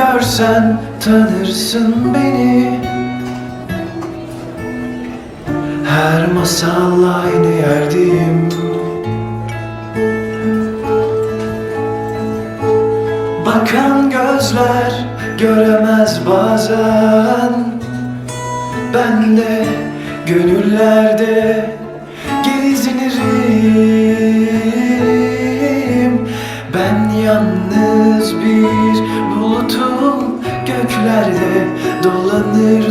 görsen tanırsın beni. Her masal aynı yerdeyim. Bakan gözler göremez bazen. Ben de gönüllerde gezinirim. Ben yalnız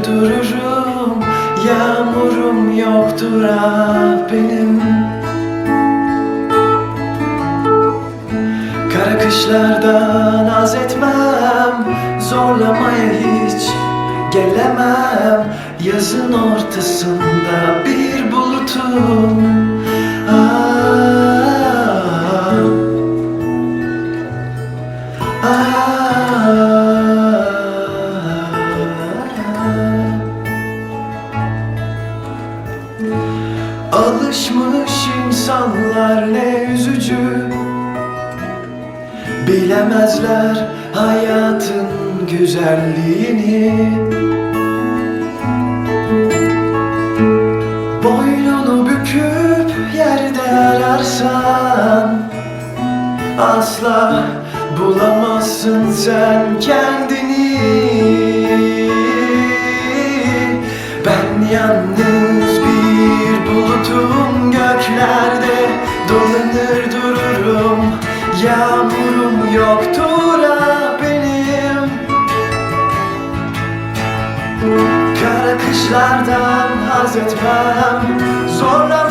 dururum Yağmurum yoktur ah benim. Kara kışlardan az etmem Zorlamaya hiç gelemem. Yazın ortasında bir bulutum Alışmış insanlar ne üzücü. Bilemezler hayatın güzelliğini. Boynunu büküp yerde ararsan Asla bulamazsın sen kendini. Ben yalnız Yağmurum yoktur ah benim. Kara kışlardan haz etmem. Zorlamaya